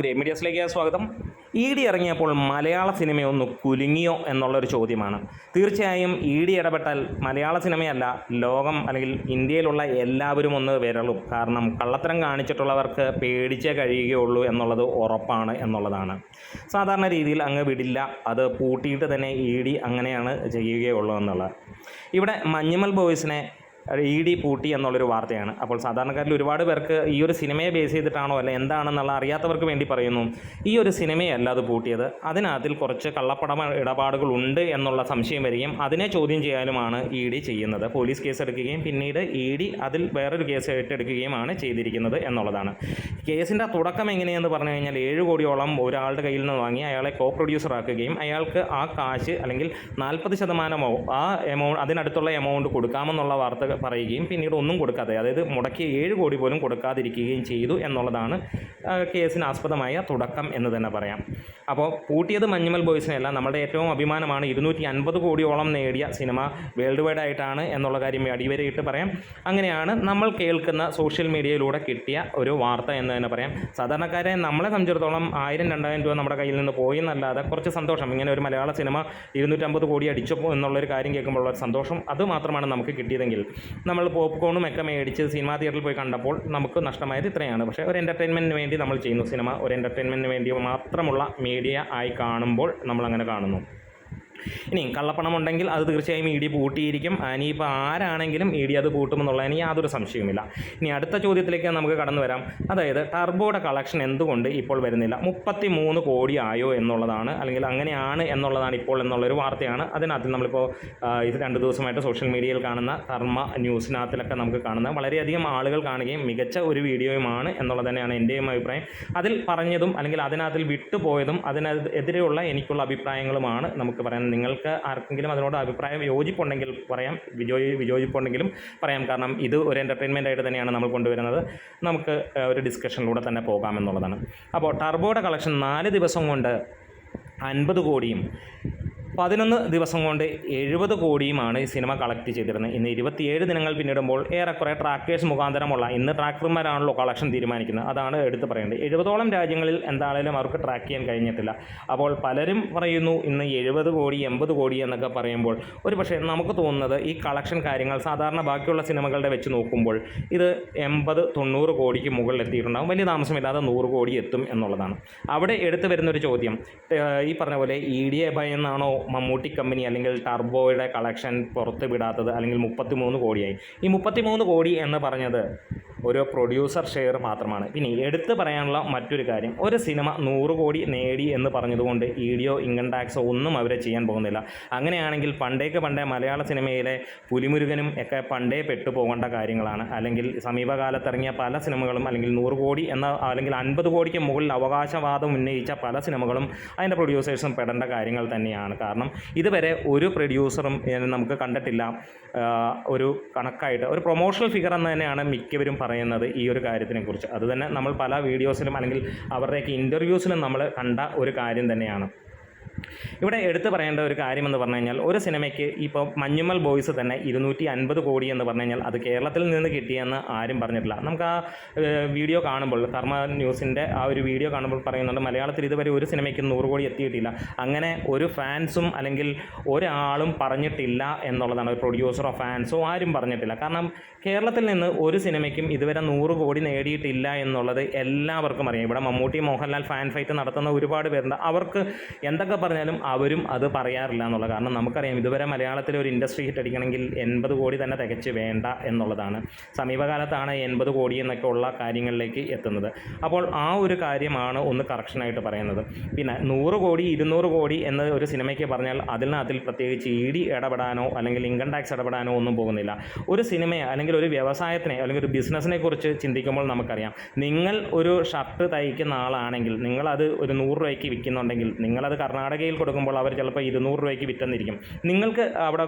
മീഡിയസിലേക്ക് സ്വാഗതം. E D ഇറങ്ങിയപ്പോൾ മലയാള സിനിമയൊന്ന് കുലുങ്ങിയോ എന്നുള്ളൊരു ചോദ്യമാണ്. തീർച്ചയായും ഇ ഡി ഇടപെട്ടാൽ മലയാള സിനിമയല്ല ലോകം അല്ലെങ്കിൽ ഇന്ത്യയിലുള്ള എല്ലാവരും ഒന്ന് വിരളും. കാരണം കള്ളത്തരം കാണിച്ചിട്ടുള്ളവർക്ക് പേടിച്ചേ കഴിയുകയുള്ളൂ എന്നുള്ളത് ഉറപ്പാണ് എന്നുള്ളതാണ്. സാധാരണ രീതിയിൽ അങ്ങ് വിടില്ല അത് പൂട്ടിയിട്ട് തന്നെ ഇ ഡി അങ്ങനെയാണ് ചെയ്യുകയുള്ളൂ എന്നുള്ളത്. ഇവിടെ മഞ്ഞുമൽ ബോയ്സിനെ ഇ ഡി പൂട്ടി എന്നുള്ളൊരു വാർത്തയാണ്. അപ്പോൾ സാധാരണക്കാരിൽ ഒരുപാട് പേർക്ക് ഈ ഒരു സിനിമയെ ബേസ് ചെയ്തിട്ടാണോ അല്ല എന്താണെന്നുള്ള അറിയാത്തവർക്ക് വേണ്ടി പറയുന്നു. ഈ ഒരു സിനിമയല്ല അത് പൂട്ടിയത്. അതിനകത്തിൽ കുറച്ച് കള്ളപ്പണ ഇടപാടുകൾ ഉണ്ട് എന്നുള്ള സംശയം വരികയും അതിനെ ചോദ്യം ചെയ്യാനുമാണ് ഇ ഡി ചെയ്യുന്നത്. പോലീസ് കേസ് എടുക്കുകയും പിന്നീട് ഇ ഡി അതിൽ വേറൊരു കേസ് ഏറ്റെടുക്കുകയുമാണ് ചെയ്തിരിക്കുന്നത് എന്നുള്ളതാണ്. കേസിന്റെ തുടക്കം എങ്ങനെയെന്ന് പറഞ്ഞു കഴിഞ്ഞാൽ ഏഴ് കോടിയോളം ഒരാളുടെ കയ്യിൽ നിന്ന് വാങ്ങി അയാളെ കോ പ്രൊഡ്യൂസർ ആക്കുകയും അയാൾക്ക് ആ കാശ് അല്ലെങ്കിൽ നാൽപ്പത് ശതമാനമോ ആ എമൗണ്ട് അതിനടുത്തുള്ള എമൗണ്ട് കൊടുക്കാമെന്നുള്ള വാർത്ത പറയുകയും പിന്നീട് ഒന്നും കൊടുക്കാതെ അതായത് മുടക്കിയ ഏഴ് കോടി പോലും കൊടുക്കാതിരിക്കുകയും ചെയ്തു എന്നുള്ളതാണ് കേസിന് ആസ്പദമായ തുടക്കം എന്ന് തന്നെ പറയാം. അപ്പോൾ പൂട്ടിയത് മഞ്ഞുമൽ ബോയ്സിനെയല്ല നമ്മുടെ ഏറ്റവും അഭിമാനമാണ് ഇരുന്നൂറ്റി അൻപത് കോടിയോളം നേടിയ സിനിമ വേൾഡ് വൈഡ് ആയിട്ടാണ് എന്നുള്ള കാര്യം അടിവരയിട്ട് പറയാം. അങ്ങനെയാണ് നമ്മൾ കേൾക്കുന്ന സോഷ്യൽ മീഡിയയിലൂടെ കിട്ടിയ ഒരു വാർത്ത എന്ന് തന്നെ പറയാം. സാധാരണക്കാരെ നമ്മളെ സംബന്ധിച്ചിടത്തോളം ആയിരം രണ്ടായിരം രൂപ നമ്മുടെ കയ്യിൽ നിന്ന് പോയി എന്നല്ലാതെ കുറച്ച് സന്തോഷം. ഇങ്ങനെ ഒരു മലയാള സിനിമ ഇരുന്നൂറ്റമ്പത് കോടി അടിച്ചപ്പോൾ എന്നുള്ളൊരു കാര്യം കേൾക്കുമ്പോൾ ഉള്ള സന്തോഷം അത് മാത്രമാണ് നമുക്ക് കിട്ടിയതെങ്കിൽ. നമ്മൾ പോപ്കോണും ഒക്കെ മേടിച്ച് സിനിമാ തിയേറ്ററിൽ പോയി കണ്ടപ്പോൾ നമുക്ക് നഷ്ടമായത് ഇത്രയാണ്. പക്ഷേ ഒരു എന്റർടൈൻമെന്റിന് വേണ്ടി നമ്മൾ ചെയ്യുന്നു സിനിമ ഒരു എന്റർടൈൻമെന്റിന് വേണ്ടി മാത്രമുള്ള മീഡിയ ആയി കാണുമ്പോൾ നമ്മളങ്ങനെ കാണുന്നു. ഇനി കള്ളപ്പണം ഉണ്ടെങ്കിൽ അത് തീർച്ചയായും ഇ ഡി പൂട്ടിയിരിക്കും. ഇനിയിപ്പോൾ ആരാണെങ്കിലും ഇ ഡി അത് പൂട്ടുമെന്നുള്ളതിന് യാതൊരു സംശയവുമില്ല. ഇനി അടുത്ത ചോദ്യത്തിലേക്ക് നമുക്ക് കടന്നു വരാം. അതായത് ടർബോയുടെ കളക്ഷൻ എന്തുകൊണ്ട് ഇപ്പോൾ വരുന്നില്ല? മുപ്പത്തി മൂന്ന് കോടി ആയോ എന്നുള്ളതാണ് അല്ലെങ്കിൽ അങ്ങനെയാണ് എന്നുള്ളതാണ് ഇപ്പോൾ എന്നുള്ളൊരു വാർത്തയാണ്. അതിനകത്ത് നമ്മളിപ്പോൾ ഇത് രണ്ട് ദിവസമായിട്ട് സോഷ്യൽ മീഡിയയിൽ കാണുന്ന കർമ്മ ന്യൂസിനകത്തിലൊക്കെ നമുക്ക് കാണുന്ന വളരെയധികം ആളുകൾ കാണുകയും മികച്ച ഒരു വീഡിയോയുമാണ് എന്നുള്ളത് തന്നെയാണ് എന്റെയും അഭിപ്രായം. അതിൽ പറഞ്ഞതും അല്ലെങ്കിൽ അതിനകത്തിൽ വിട്ടുപോയതും അതിനെതിരെയുള്ള എനിക്കുള്ള അഭിപ്രായങ്ങളുമാണ് നമുക്ക് പറയാൻ നിങ്ങൾക്ക് ആർക്കെങ്കിലും അതിനോട് അഭിപ്രായം യോജിപ്പുണ്ടെങ്കിൽ പറയാം. വിജോയി വിയോജിപ്പുണ്ടെങ്കിലും പറയാം. കാരണം ഇത് ഒരു എന്റർടൈൻമെന്റ് ആയിട്ട് തന്നെയാണ് നമ്മൾ കൊണ്ടുവരുന്നത്. നമുക്ക് ഒരു ഡിസ്കഷനിലൂടെ തന്നെ പോകാമെന്നുള്ളതാണ്. അപ്പോൾ ടർബോയുടെ കളക്ഷൻ നാല് ദിവസം കൊണ്ട് അൻപത് കോടിയും പതിനൊന്ന് ദിവസം കൊണ്ട് എഴുപത് കോടിയുമാണ് ഈ സിനിമ കളക്ട് ചെയ്തിരുന്നത്. ഇന്ന് ഇരുപത്തിയേഴ് ദിനങ്ങൾ പിന്നിടുമ്പോൾ ഏറെക്കുറെ ട്രാക്കേഴ്സ് മുഖാന്തരമുള്ള ഇന്ന് ട്രാക്കർമാരാണല്ലോ കളക്ഷൻ തീരുമാനിക്കുന്നത്. അതാണ് എടുത്തു പറയേണ്ടത്. എഴുപതോളം രാജ്യങ്ങളിൽ എന്താണേലും അവർക്ക് ട്രാക്ക് ചെയ്യാൻ കഴിഞ്ഞിട്ടില്ല. അപ്പോൾ പലരും പറയുന്നു ഇന്ന് എഴുപത് കോടി എൺപത് കോടി എന്നൊക്കെ പറയുമ്പോൾ. ഒരു പക്ഷേ നമുക്ക് തോന്നുന്നത് ഈ കളക്ഷൻ കാര്യങ്ങൾ സാധാരണ ബാക്കിയുള്ള സിനിമകളുടെ വെച്ച് നോക്കുമ്പോൾ ഇത് എൺപത് തൊണ്ണൂറ് കോടിക്ക് മുകളിൽ എത്തിയിട്ടുണ്ടാകും വലിയ താമസമില്ലാതെ നൂറ് കോടി എത്തും എന്നുള്ളതാണ്. അവിടെ എടുത്തു വരുന്നൊരു ചോദ്യം. ഈ പറഞ്ഞ പോലെ ഇ ഡി എ ഭയന്നാണോ മമ്മൂട്ടി കമ്പനി അല്ലെങ്കിൽ ടർബോയുടെ കളക്ഷൻ പുറത്ത് വിടാത്തത് അല്ലെങ്കിൽ മുപ്പത്തി മൂന്ന് കോടിയായി. ഈ മുപ്പത്തി മൂന്ന് കോടി എന്ന് പറഞ്ഞത് ഒരു പ്രൊഡ്യൂസർ ഷെയർ മാത്രമാണ്. ഇനി എടുത്തു പറയാനുള്ള മറ്റൊരു കാര്യം ഒരു സിനിമ നൂറ് കോടി നേടി എന്ന് പറഞ്ഞതുകൊണ്ട് ഇ ഡിയോ ഇൻകം ടാക്സോ ഒന്നും അവരെ ചെയ്യാൻ പോകുന്നില്ല. അങ്ങനെയാണെങ്കിൽ പണ്ടേക്ക് പണ്ടേ മലയാള സിനിമയിലെ പുലിമുരുകനും ഒക്കെ പണ്ടേ പെട്ടുപോകേണ്ട കാര്യങ്ങളാണ്. അല്ലെങ്കിൽ സമീപകാലത്തിറങ്ങിയ പല സിനിമകളും അല്ലെങ്കിൽ നൂറ് കോടി എന്ന അല്ലെങ്കിൽ അൻപത് കോടിക്ക് മുകളിൽ അവകാശവാദം ഉന്നയിച്ച പല സിനിമകളും അതിന്റെ പ്രൊഡ്യൂസേഴ്സും പെടേണ്ട കാര്യങ്ങൾ തന്നെയാണ്. കാരണം ഇതുവരെ ഒരു പ്രൊഡ്യൂസറും നമുക്ക് കണ്ടിട്ടില്ല. ഒരു കണക്കായിട്ട്. ഒരു പ്രൊമോഷണൽ ഫിഗർ എന്ന് തന്നെയാണ് മിക്കവരും പറയുന്നത്. ഈ ഒരു കാര്യത്തിനെക്കുറിച്ച്. അത് തന്നെ നമ്മൾ പല വീഡിയോസിലും അല്ലെങ്കിൽ അവരുടെയൊക്കെ ഇന്റർവ്യൂസിലും നമ്മൾ കണ്ട ഒരു കാര്യം തന്നെയാണ്. ഇവിടെ എടുത്തു പറയേണ്ട ഒരു കാര്യം എന്ന് പറഞ്ഞു കഴിഞ്ഞാൽ ഒരു സിനിമയ്ക്ക് ഇപ്പോൾ മഞ്ഞുമൽ ബോയ്സ് തന്നെ ഇരുന്നൂറ്റി അൻപത് കോടി എന്ന് പറഞ്ഞു കഴിഞ്ഞാൽ അത് കേരളത്തിൽ നിന്ന് കിട്ടിയെന്ന് ആരും പറഞ്ഞിട്ടില്ല. നമുക്ക് ആ വീഡിയോ കാണുമ്പോൾ കർമ്മ ന്യൂസിന്റെ ആ ഒരു വീഡിയോ കാണുമ്പോൾ പറയുന്നുണ്ട് മലയാളത്തിൽ ഇതുവരെ ഒരു സിനിമയ്ക്ക് നൂറ് കോടി എത്തിയിട്ടില്ല. അങ്ങനെ ഒരു ഫാൻസും അല്ലെങ്കിൽ ഒരാളും പറഞ്ഞിട്ടില്ല എന്നുള്ളതാണ് ഒരു പ്രൊഡ്യൂസറോ ഫാൻസോ ആരും പറഞ്ഞിട്ടില്ല. കാരണം കേരളത്തിൽ നിന്ന് ഒരു സിനിമയ്ക്കും ഇതുവരെ നൂറ് കോടി നേടിയിട്ടില്ല എന്നുള്ളത് എല്ലാവർക്കും അറിയാം. ഇവിടെ മമ്മൂട്ടി മോഹൻലാൽ ഫാൻ ഫൈറ്റ് നടത്തുന്ന ഒരുപാട് പേരുണ്ട്. അവർക്ക് എന്തൊക്കെ പറഞ്ഞാലും അവരും അത് പറയാറില്ല എന്നുള്ളത് കാരണം നമുക്കറിയാം ഇതുവരെ മലയാളത്തിൽ ഒരു ഇൻഡസ്ട്രി ഹിറ്റ് അടിക്കണമെങ്കിൽ എൺപത് കോടി തന്നെ തികച്ച് വേണ്ട എന്നുള്ളതാണ്. സമീപകാലത്താണ് എൺപത് കോടി എന്നൊക്കെ ഉള്ള കാര്യങ്ങളിലേക്ക് എത്തുന്നത്. അപ്പോൾ ആ ഒരു കാര്യമാണ് ഒന്ന് കറക്ഷനായിട്ട് പറയുന്നത്. പിന്നെ നൂറ് കോടി ഇരുന്നൂറ് കോടി എന്ന ഒരു സിനിമയ്ക്ക് പറഞ്ഞാൽ അതിനകത്തിൽ പ്രത്യേകിച്ച് ഇ ഡി ഇടപെടാനോ അല്ലെങ്കിൽ ഇൻകം ടാക്സ് ഇടപെടാനോ ഒന്നും പോകുന്നില്ല. ഒരു സിനിമയെ അല്ലെങ്കിൽ ഒരു വ്യവസായത്തിനെ അല്ലെങ്കിൽ ഒരു ബിസിനസ്സിനെ കുറിച്ച് ചിന്തിക്കുമ്പോൾ നമുക്കറിയാം. നിങ്ങൾ ഒരു ഷർട്ട് തയ്ക്കുന്ന ആളാണെങ്കിൽ നിങ്ങളത് ഒരു നൂറ് രൂപയ്ക്ക് വിൽക്കുന്നുണ്ടെങ്കിൽ നിങ്ങളത് കർണാടക വാടകയിൽ കൊടുക്കുമ്പോൾ അവർ ചിലപ്പോൾ ഇരുന്നൂറ് രൂപയ്ക്ക് വിറ്റെന്നിരിക്കും. നിങ്ങൾക്ക് അവിടെ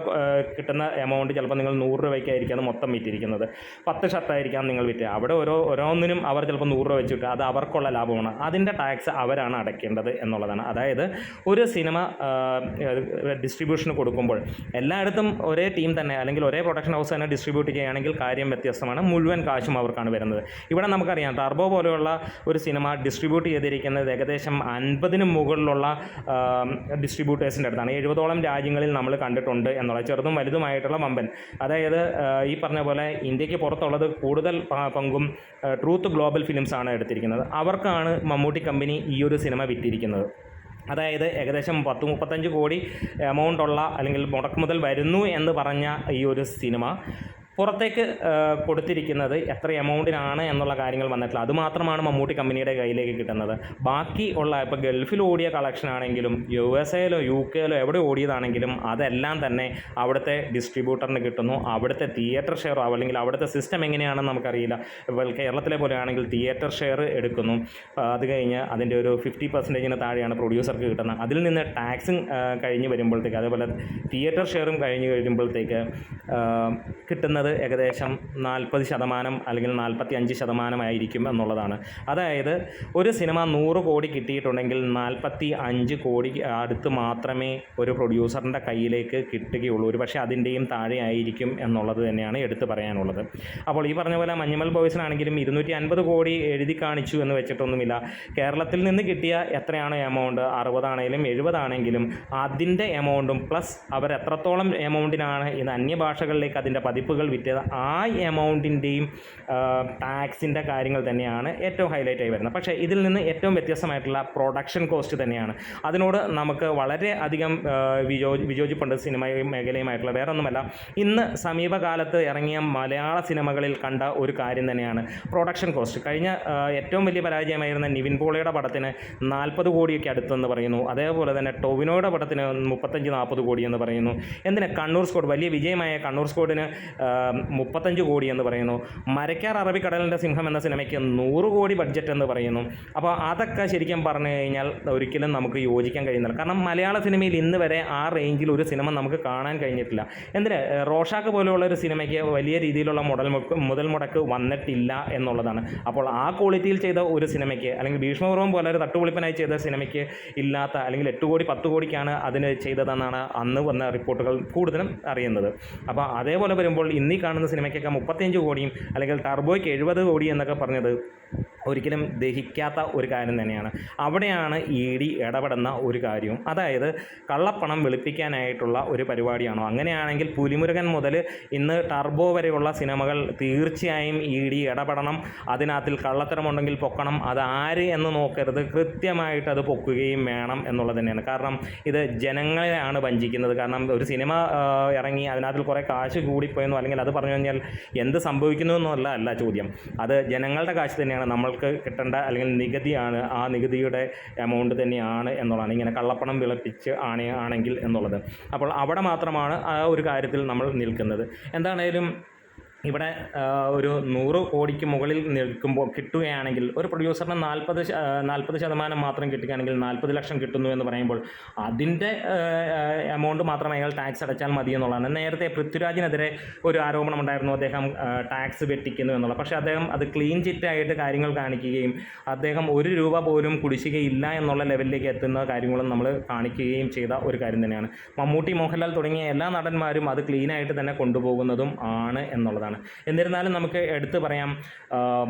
കിട്ടുന്ന എമൗണ്ട് ചിലപ്പോൾ നിങ്ങൾ നൂറ് രൂപയ്ക്കായിരിക്കും അത് മൊത്തം വിറ്റിരിക്കുന്നത്. പത്ത് ഷർട്ടായിരിക്കാം നിങ്ങൾ വിറ്റ്. അവിടെ ഓരോ ഓരോന്നിനും അവർ ചിലപ്പോൾ നൂറ് രൂപ വെച്ചിട്ട് അത് അവർക്കുള്ള ലാഭമാണ്. അതിന്റെ ടാക്സ് അവരാണ് അടയ്ക്കേണ്ടത് എന്നുള്ളതാണ്. അതായത് ഒരു സിനിമ ഡിസ്ട്രിബ്യൂഷന് കൊടുക്കുമ്പോൾ എല്ലായിടത്തും ഒരേ ടീം തന്നെ അല്ലെങ്കിൽ ഒരേ പ്രൊഡക്ഷൻ ഹൗസ് തന്നെ ഡിസ്ട്രിബ്യൂട്ട് ചെയ്യുകയാണെങ്കിൽ കാര്യം വ്യത്യസ്തമാണ്. മുഴുവൻ കാശും അവർക്കാണ് വരുന്നത്. ഇവിടെ നമുക്കറിയാം ടർബോ പോലെയുള്ള ഒരു സിനിമ ഡിസ്ട്രിബ്യൂട്ട് ചെയ്തിരിക്കുന്നത് ഏകദേശം അൻപതിന് മുകളിലുള്ള ഡിസ്ട്രിബ്യൂട്ടേഴ്സിന്റെ അടുത്താണ്. എഴുപതോളം രാജ്യങ്ങളിൽ നമ്മൾ കണ്ടിട്ടുണ്ട് എന്നുള്ള ചെറുതും വലുതുമായിട്ടുള്ള വമ്പൻ. അതായത് ഈ പറഞ്ഞ പോലെ ഇന്ത്യയ്ക്ക് പുറത്തുള്ളത് കൂടുതൽ പങ്കും ട്രൂത്ത് ഗ്ലോബൽ ഫിലിംസാണ് എടുത്തിരിക്കുന്നത്. അവർക്കാണ് മമ്മൂട്ടി കമ്പനി ഈ ഒരു സിനിമ വിറ്റിരിക്കുന്നത്. അതായത് ഏകദേശം പത്ത് മുപ്പത്തഞ്ച് കോടി എമൗണ്ട് ഉള്ള അല്ലെങ്കിൽ മുടക്ക് മുതൽ വരുന്നു എന്ന് പറഞ്ഞ ഈ ഒരു സിനിമ. പുറത്തേക്ക് കൊടുത്തിരിക്കുന്നത് എത്ര എമൗണ്ടിനാണ് എന്നുള്ള കാര്യങ്ങൾ വന്നിട്ടില്ല. അതുമാത്രമാണ് മമ്മൂട്ടി കമ്പനിയുടെ കയ്യിലേക്ക് കിട്ടുന്നത്. ബാക്കി ഉള്ള ഇപ്പോൾ ഗൾഫിൽ ഓടിയ കളക്ഷൻ ആണെങ്കിലും യു എസ് എയിലോ യു കെയിലോ എവിടെ ഓടിയതാണെങ്കിലും അതെല്ലാം തന്നെ അവിടുത്തെ ഡിസ്ട്രിബ്യൂട്ടറിന് കിട്ടുന്നു. അവിടുത്തെ തിയേറ്റർ ഷെയർ അല്ലെങ്കിൽ അവിടുത്തെ സിസ്റ്റം എങ്ങനെയാണെന്ന് നമുക്കറിയില്ല. ഇപ്പോൾ കേരളത്തിലെ പോലെയാണെങ്കിൽ തിയേറ്റർ ഷെയർ എടുക്കുന്നു. അത് കഴിഞ്ഞ് അതിന്റെ ഒരു ഫിഫ്റ്റി പെർസെന്റേജിന് താഴെയാണ് പ്രൊഡ്യൂസർക്ക് കിട്ടുന്നത്. അതിൽ നിന്ന് ടാക്സും കഴിഞ്ഞ് വരുമ്പോഴത്തേക്ക് അതേപോലെ തിയേറ്റർ ഷെയറും കഴിഞ്ഞ് കഴിയുമ്പോഴത്തേക്ക് ആ, കിട്ടുന്നത് ഏകദേശം നാൽപ്പത് ശതമാനം അല്ലെങ്കിൽ നാൽപ്പത്തി അഞ്ച് ശതമാനമായിരിക്കും എന്നുള്ളതാണ്. അതായത് ഒരു സിനിമ നൂറ് കോടി കിട്ടിയിട്ടുണ്ടെങ്കിൽ നാൽപ്പത്തി അഞ്ച് കോടി അടുത്ത് മാത്രമേ ഒരു പ്രൊഡ്യൂസറിന്റെ കയ്യിലേക്ക് കിട്ടുകയുള്ളൂ. ഒരു പക്ഷേ അതിന്റെയും താഴെ ആയിരിക്കും എന്നുള്ളത് തന്നെയാണ് എടുത്തു പറയാനുള്ളത്. അപ്പോൾ ഈ പറഞ്ഞ പോലെ മഞ്ഞുമൽ ബോയ്സിനാണെങ്കിലും ഇരുന്നൂറ്റി അൻപത് കോടി എഴുതി കാണിച്ചു എന്ന് വെച്ചിട്ടൊന്നുമില്ല. കേരളത്തിൽ നിന്ന് കിട്ടിയ എത്രയാണ് എമൗണ്ട് അറുപതാണെങ്കിലും എഴുപതാണെങ്കിലും അതിന്റെ എമൗണ്ടും പ്ലസ് അവർ എത്രത്തോളം എമൗണ്ടിനാണ് ഇത് അന്യഭാഷകളിലേക്ക് അതിന്റെ പതിപ്പുകൾ വിറ്റത് ആ എമൗണ്ടിന്റെയും ടാക്സിന്റെ കാര്യങ്ങൾ തന്നെയാണ് ഏറ്റവും ഹൈലൈറ്റ് ആയി വരുന്നത്. പക്ഷേ ഇതിൽ നിന്ന് ഏറ്റവും വ്യത്യസ്തമായിട്ടുള്ള പ്രൊഡക്ഷൻ കോസ്റ്റ് തന്നെയാണ്. അതിനോട് നമുക്ക് വളരെ അധികം വിജോ വിയോ വിയോജിപ്പുണ്ട് സിനിമ മേഖലയുമായിട്ടുള്ള. വേറെ ഒന്നുമല്ല ഇന്ന് സമീപകാലത്ത് ഇറങ്ങിയ മലയാള സിനിമകളിൽ കണ്ട ഒരു കാര്യം തന്നെയാണ് പ്രൊഡക്ഷൻ കോസ്റ്റ് കഴിഞ്ഞ ഏറ്റവും വലിയ പരാജയമായിരുന്ന നിവിൻ പോളയുടെ പടത്തിന് നാൽപ്പത് കോടിയൊക്കെ അടുത്തെന്ന് പറയുന്നു. അതേപോലെ തന്നെ ടൊവിനോയുടെ പടത്തിന് മുപ്പത്തഞ്ച് നാൽപ്പത് കോടി എന്ന് പറയുന്നു. എന്തിനാണ് കണ്ണൂർ സ്കോഡ് വലിയ വിജയമായ കണ്ണൂർ സ്കോഡിന് മുപ്പത്തഞ്ച് കോടി എന്ന് പറയുന്നു. മരക്കാർ അറബിക്കടലിന്റെ സിംഹം എന്ന സിനിമയ്ക്ക് നൂറ് കോടി ബഡ്ജറ്റ് എന്ന് പറയുന്നു. അപ്പോൾ അതൊക്കെ ശരിക്കും പറഞ്ഞു കഴിഞ്ഞാൽ ഒരിക്കലും നമുക്ക് യോജിക്കാൻ കഴിയുന്നില്ല. കാരണം മലയാള സിനിമയിൽ ഇന്ന് വരെ ആ റേഞ്ചിൽ ഒരു സിനിമ നമുക്ക് കാണാൻ കഴിഞ്ഞിട്ടില്ല. എന്തിന്? റോഷാക്ക് പോലെയുള്ള ഒരു സിനിമയ്ക്ക് വലിയ രീതിയിലുള്ള മുടക്ക് മുതൽ മുടക്ക് വന്നിട്ടില്ല എന്നുള്ളതാണ്. അപ്പോൾ ആ ക്വാളിറ്റിയിൽ ചെയ്ത ഒരു സിനിമയ്ക്ക് അല്ലെങ്കിൽ ഭീഷ്മപൂർവം പോലെ ഒരു തട്ടുപൊളിപ്പനായി ചെയ്ത സിനിമയ്ക്ക് ഇല്ലാത്ത അല്ലെങ്കിൽ എട്ട് കോടി പത്ത് കോടിക്കാണ് അതിന് ചെയ്തതെന്നാണ് അന്ന് വന്ന റിപ്പോർട്ടുകൾ കൂടുതലും അറിയുന്നത്. അപ്പോൾ അതേപോലെ വരുമ്പോൾ ഇന്നീ കാണുന്ന സിനിമയ്ക്കൊക്കെ മുപ്പത്തിയഞ്ച് കോടിയും അല്ലെങ്കിൽ ടർബോയ്ക്ക് എഴുപത് കോടി എന്നൊക്കെ പറഞ്ഞത്. ഒരിക്കലും ദഹിക്കാത്ത ഒരു കാര്യം തന്നെയാണ്. അവിടെയാണ് ഇ ഡി ഇടപെടുന്ന ഒരു കാര്യവും. അതായത് കള്ളപ്പണം വെളുപ്പിക്കാനായിട്ടുള്ള ഒരു പരിപാടിയാണോ? അങ്ങനെയാണെങ്കിൽ പുലിമുരുകൻ മുതൽ ഇന്ന് ടർബോ വരെയുള്ള സിനിമകൾ തീർച്ചയായും ഇ ഡി ഇടപെടണം. അതിനകത്തിൽ കള്ളത്തരമുണ്ടെങ്കിൽ പൊക്കണം. അത് ആര് എന്ന് നോക്കരുത്. കൃത്യമായിട്ട് അത് പൊക്കുകയും വേണം എന്നുള്ളത് തന്നെയാണ്. കാരണം ഇത് ജനങ്ങളെയാണ് വഞ്ചിക്കുന്നത്. കാരണം ഒരു സിനിമ ഇറങ്ങി അതിനകത്തിൽ കുറേ കാശ് കൂടിപ്പോയെന്നോ അല്ലെങ്കിൽ അത് പറഞ്ഞു കഴിഞ്ഞാൽ എന്ത് സംഭവിക്കുന്നു എന്നല്ല അല്ല ചോദ്യം. അത് ജനങ്ങളുടെ കാശ് തന്നെയാണ്. നമ്മൾക്ക് കിട്ടേണ്ട അല്ലെങ്കിൽ നികുതിയാണ് ആ നികുതിയുടെ എമൗണ്ട് തന്നെയാണ് എന്നുള്ളതാണ്. ഇങ്ങനെ കള്ളപ്പണം വിളപ്പിച്ച് ആണ് ആണെങ്കിൽ എന്നുള്ളത്. അപ്പോൾ അവിടെ മാത്രമാണ് ആ ഒരു കാര്യത്തിൽ നമ്മൾ നിൽക്കുന്നത്. എന്താണേലും ഇവിടെ ഒരു നൂറ് കോടിക്ക് മുകളിൽ നിൽക്കുമ്പോൾ കിട്ടുകയാണെങ്കിൽ ഒരു പ്രൊഡ്യൂസറിന് നാൽപ്പത് നാൽപ്പത് ശതമാനം മാത്രം കിട്ടുകയാണെങ്കിൽ നാൽപ്പത് ലക്ഷം കിട്ടുന്നു എന്ന് പറയുമ്പോൾ അതിന്റെ എമൗണ്ട് മാത്രം അയാൾ ടാക്സ് അടച്ചാൽ മതി എന്നുള്ളതാണ്. നേരത്തെ പൃഥ്വിരാജിനെതിരെ ഒരു ആരോപണം ഉണ്ടായിരുന്നു അദ്ദേഹം ടാക്സ് വെട്ടിക്കുന്നു എന്നുള്ളത്. പക്ഷേ അദ്ദേഹം അത് ക്ലീൻ ചിറ്റായിട്ട് കാര്യങ്ങൾ കാണിക്കുകയും അദ്ദേഹം ഒരു രൂപ പോലും കുടിശ്ശികയില്ല എന്നുള്ള ലെവലിലേക്ക് എത്തുന്ന കാര്യങ്ങളും നമ്മൾ കാണിക്കുകയും ചെയ്ത ഒരു കാര്യം തന്നെയാണ്. മമ്മൂട്ടി മോഹൻലാൽ തുടങ്ങിയ എല്ലാ നടന്മാരും അത് ക്ലീനായിട്ട് തന്നെ കൊണ്ടുപോകുന്നതും ആണ് എന്നുള്ളതാണ്. എന്നിരുന്നാലും നമുക്ക് എടുത്തു പറയാം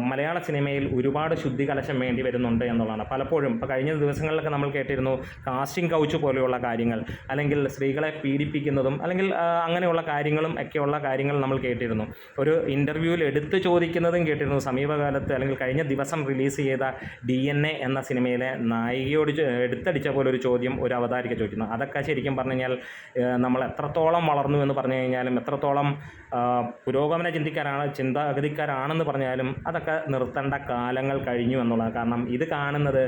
മലയാള സിനിമയിൽ ഒരുപാട് ശുദ്ധി കലശം വേണ്ടി വരുന്നുണ്ട് എന്നുള്ളതാണ്. പലപ്പോഴും ഇപ്പോൾ കഴിഞ്ഞ ദിവസങ്ങളിലൊക്കെ നമ്മൾ കേട്ടിരുന്നു കാസ്റ്റിംഗ് കൗച്ച് പോലെയുള്ള കാര്യങ്ങൾ അല്ലെങ്കിൽ സ്ത്രീകളെ പീഡിപ്പിക്കുന്നതും അല്ലെങ്കിൽ അങ്ങനെയുള്ള കാര്യങ്ങളും ഒക്കെയുള്ള കാര്യങ്ങൾ നമ്മൾ കേട്ടിരുന്നു. ഒരു ഇന്റർവ്യൂവിൽ എടുത്തു ചോദിക്കുന്നതും കേട്ടിരുന്നു സമീപകാലത്ത് അല്ലെങ്കിൽ കഴിഞ്ഞ ദിവസം റിലീസ് ചെയ്ത ഡി എൻ എ എന്ന സിനിമയിലെ നായികയോട് എടുത്തടിച്ച പോലെ ഒരു ചോദ്യം ഒരു അവതാരിക ചോദിക്കുന്നു. അതൊക്കെ ശരിക്കും പറഞ്ഞു കഴിഞ്ഞാൽ നമ്മൾ എത്രത്തോളം വളർന്നു എന്ന് പറഞ്ഞു കഴിഞ്ഞാലും എത്രത്തോളം പുരോഗമന നൂതന ചിന്തിക്കാരാണ് ചിന്താഗതിക്കാരാണെന്ന് പറഞ്ഞാലും അതൊക്കെ നിർത്തേണ്ട കാലങ്ങൾ കഴിഞ്ഞു എന്നുള്ളതാണ്. കാരണം ഇത് കാണുന്നത്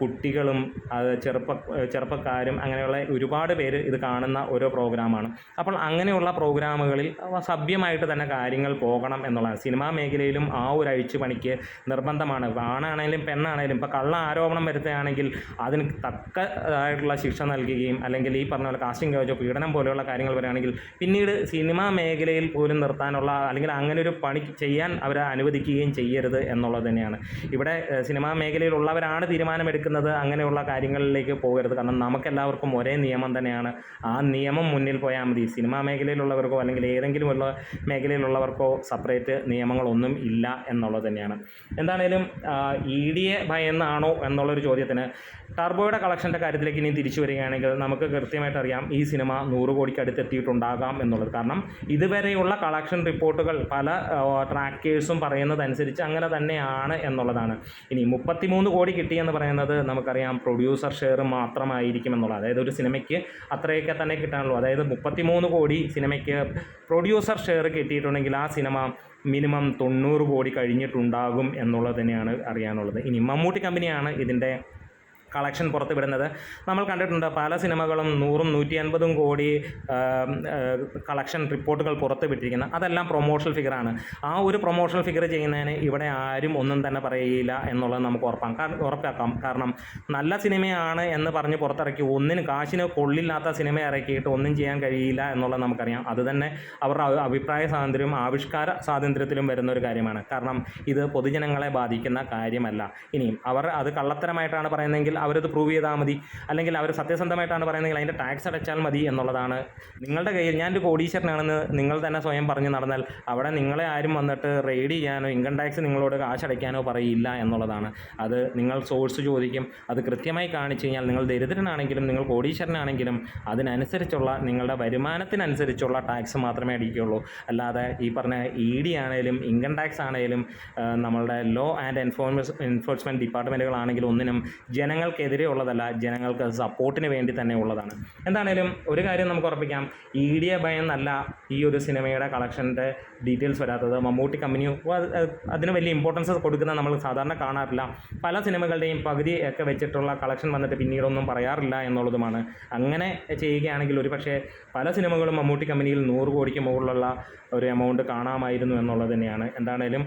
കുട്ടികളും അത് ചെറുപ്പ ചെറുപ്പക്കാരും അങ്ങനെയുള്ള ഒരുപാട് പേര് ഇത് കാണുന്ന ഓരോ പ്രോഗ്രാമാണ്. അപ്പോൾ അങ്ങനെയുള്ള പ്രോഗ്രാമുകളിൽ സഭ്യമായിട്ട് തന്നെ കാര്യങ്ങൾ പോകണം എന്നുള്ളതാണ്. സിനിമാ മേഖലയിലും ആ ഒരു അഴിച്ചു പണിക്ക് നിർബന്ധമാണ്. ആണാണേലും പെണ്ണാണേലും ഇപ്പോൾ കള്ള ആരോപണം വരുത്തുകയാണെങ്കിൽ അതിന് തക്കതായിട്ടുള്ള ശിക്ഷ നൽകുകയും അല്ലെങ്കിൽ ഈ പറഞ്ഞ പോലെ കാസ്റ്റിംഗ് കവചോ പീഡനം പോലെയുള്ള കാര്യങ്ങൾ വരികയാണെങ്കിൽ പിന്നീട് സിനിമാ മേഖലയിൽ പോലും നിർത്താനുള്ള അല്ലെങ്കിൽ അങ്ങനെ ഒരു പണി ചെയ്യാൻ അവരെ അനുവദിക്കുകയും ചെയ്യരുത് എന്നുള്ളത് തന്നെയാണ്. ഇവിടെ സിനിമാ മേഖലയിലുള്ളവരാണ് തീരുമാനമെടുക്കുന്നത് അങ്ങനെയുള്ള കാര്യങ്ങളിലേക്ക് പോകരുത്. കാരണം നമുക്കെല്ലാവർക്കും ഒരേ നിയമം തന്നെയാണ്. ആ നിയമം മുന്നിൽ പോയാൽ മതി. സിനിമാ മേഖലയിലുള്ളവർക്കോ അല്ലെങ്കിൽ ഏതെങ്കിലും ഉള്ള മേഖലയിലുള്ളവർക്കോ സെപ്പറേറ്റ് നിയമങ്ങളൊന്നും ഇല്ല എന്നുള്ളത് തന്നെയാണ്. എന്താണേലും ഇ ഡിയെ ഭയന്നാണോ എന്നുള്ളൊരു ചോദ്യത്തിന് ടർബോയുടെ കളക്ഷന്റെ കാര്യത്തിലേക്ക് ഇനി തിരിച്ചു വരികയാണെങ്കിൽ നമുക്ക് കൃത്യമായിട്ട് അറിയാം ഈ സിനിമ നൂറ് കോടിക്ക് അടുത്തെത്തിയിട്ടുണ്ടാകാം എന്നുള്ളത്. കാരണം ഇതുവരെയുള്ള കളക്ഷൻ റിപ്പോർട്ടുകൾ പല ട്രാക്കേഴ്സും പറയുന്നതനുസരിച്ച് അങ്ങനെ തന്നെയാണ് എന്നുള്ളതാണ്. ഇനി മുപ്പത്തിമൂന്ന് കോടി കിട്ടിയെന്ന് പറയുന്നത് നമുക്കറിയാം പ്രൊഡ്യൂസർ ഷെയർ മാത്രമായിരിക്കും എന്നുള്ളത് അതായത് ഒരു സിനിമയ്ക്ക് അത്രയൊക്കെ തന്നെ കിട്ടാനുള്ളൂ. അതായത് മുപ്പത്തിമൂന്ന് കോടി സിനിമയ്ക്ക് പ്രൊഡ്യൂസർ ഷെയർ കിട്ടിയിട്ടുണ്ടെങ്കിൽ ആ സിനിമ മിനിമം തൊണ്ണൂറ് കോടി കഴിഞ്ഞിട്ടുണ്ടാകും എന്നുള്ളത് തന്നെയാണ് അറിയാനുള്ളത്. ഇനി മമ്മൂട്ടി കമ്പനിയാണ് ഇതിന്റെ കളക്ഷൻ പുറത്ത് വിടുന്നത് നമ്മൾ കണ്ടിട്ടുണ്ട് പല സിനിമകളും നൂറും നൂറ്റി അൻപതും കോടി കളക്ഷൻ റിപ്പോർട്ടുകൾ പുറത്ത് വിട്ടിരിക്കുന്നത് അതെല്ലാം പ്രൊമോഷണൽ ഫിഗറാണ് ആ ഒരു പ്രൊമോഷണൽ ഫിഗർ ചെയ്യുന്നതിന് ഇവിടെ ആരും ഒന്നും തന്നെ പറയില്ല എന്നുള്ളത് നമുക്ക് കാരണം ഉറപ്പാക്കാം. കാരണം നല്ല സിനിമയാണ് എന്ന് പറഞ്ഞ് പുറത്തിറക്കി ഒന്നിന് കാശിന് കൊള്ളില്ലാത്ത സിനിമ ഇറക്കിയിട്ട് ഒന്നും ചെയ്യാൻ കഴിയില്ല എന്നുള്ളത് നമുക്കറിയാം. അത് തന്നെ അവരുടെ അഭിപ്രായ സ്വാതന്ത്ര്യവും ആവിഷ്കാര സ്വാതന്ത്ര്യത്തിലും വരുന്ന ഒരു കാര്യമാണ്. കാരണം ഇത് പൊതുജനങ്ങളെ ബാധിക്കുന്ന കാര്യമല്ല. ഇനിയും അവർ അത് കള്ളത്തരമായിട്ടാണ് പറയുന്നതെങ്കിൽ അവരത് പ്രൂവ് ചെയ്താൽ മതി. അല്ലെങ്കിൽ അവർ സത്യസന്ധമായിട്ടാണ് പറയുന്നതെങ്കിൽ അതിന്റെ ടാക്സ് അടച്ചാൽ മതി എന്നുള്ളതാണ്. നിങ്ങളുടെ കയ്യിൽ ഞാനൊരു കോടീശ്വരനാണെന്ന് നിങ്ങൾ തന്നെ സ്വയം പറഞ്ഞ് നടന്നാൽ അവിടെ നിങ്ങളെ ആരും വന്നിട്ട് റെയ്ഡ് ചെയ്യാനോ ഇൻകം ടാക്സ് നിങ്ങളോട് കാശ് അടയ്ക്കാനോ പറയില്ല എന്നുള്ളതാണ്. അത് നിങ്ങൾ സോഴ്സ് ചോദിക്കും. അത് കൃത്യമായി കാണിച്ചു കഴിഞ്ഞാൽ നിങ്ങൾ ദരിദ്രനാണെങ്കിലും നിങ്ങൾ കോടീശ്വരനാണെങ്കിലും അതിനനുസരിച്ചുള്ള നിങ്ങളുടെ വരുമാനത്തിനനുസരിച്ചുള്ള ടാക്സ് മാത്രമേ അടിക്കുകയുള്ളൂ അല്ലാതെ ഈ പറഞ്ഞ ഇ ഡി ആണെങ്കിലും ഇൻകം ടാക്സ് ആണെങ്കിലും നമ്മളുടെ ലോ ആൻഡ് എൻഫോഴ്സ് എൻഫോഴ്സ്മെന്റ് ഡിപ്പാർട്ട്മെന്റുകളാണെങ്കിലും ഒന്നിനും ജനങ്ങൾക്കെതിരെ ഉള്ളതല്ല ജനങ്ങൾക്ക് സപ്പോർട്ടിന് വേണ്ടി തന്നെ ഉള്ളതാണ്. എന്താണേലും ഒരു കാര്യം നമുക്ക് ഉറപ്പിക്കാം. ഈഡിയ ഭയം ഭയന്നല്ല ഈ ഒരു സിനിമയുടെ കളക്ഷന്റെ ഡീറ്റെയിൽസ് വരാത്തത്. മമ്മൂട്ടി കമ്പനി അതിന് വലിയ ഇമ്പോർട്ടൻസ് കൊടുക്കുന്നത് നമ്മൾ സാധാരണ കാണാറില്ല. പല സിനിമകളുടെയും പകുതി ഒക്കെ വെച്ചിട്ടുള്ള കളക്ഷൻ വന്നിട്ട് പിന്നീടൊന്നും പറയാറില്ല എന്നുള്ളതുമാണ്. അങ്ങനെ ചെയ്യുകയാണെങ്കിൽ ഒരു പക്ഷേ പല സിനിമകളും മമ്മൂട്ടി കമ്പനിയിൽ നൂറ് കോടിക്ക് മുകളിലുള്ള ഒരു എമൗണ്ട് കാണാമായിരുന്നു എന്നുള്ളത് തന്നെയാണ്. എന്താണേലും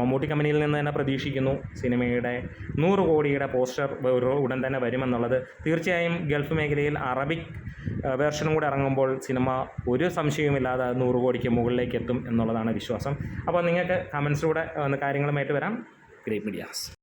മമ്മൂട്ടി കമ്പനിയിൽ നിന്ന് തന്നെ പ്രതീക്ഷിക്കുന്നു. സിനിമയുടെ നൂറ് കോടിയുടെ പോസ്റ്റർ ഒരു ഉടൻ തന്നെ വരുമെന്നുള്ളത് തീർച്ചയായും ഗൾഫ് മേഖലയിൽ അറബിക് വേർഷനും കൂടെ ഇറങ്ങുമ്പോൾ സിനിമ ഒരു സംശയവുമില്ലാതെ നൂറ് കോടിക്ക് മുകളിലേക്ക് എത്തും എന്നുള്ളതാണ് വിശ്വാസം. അപ്പോൾ നിങ്ങൾക്ക് കമൻസിലൂടെ കാര്യങ്ങളുമായിട്ട് വരാം. Great medias.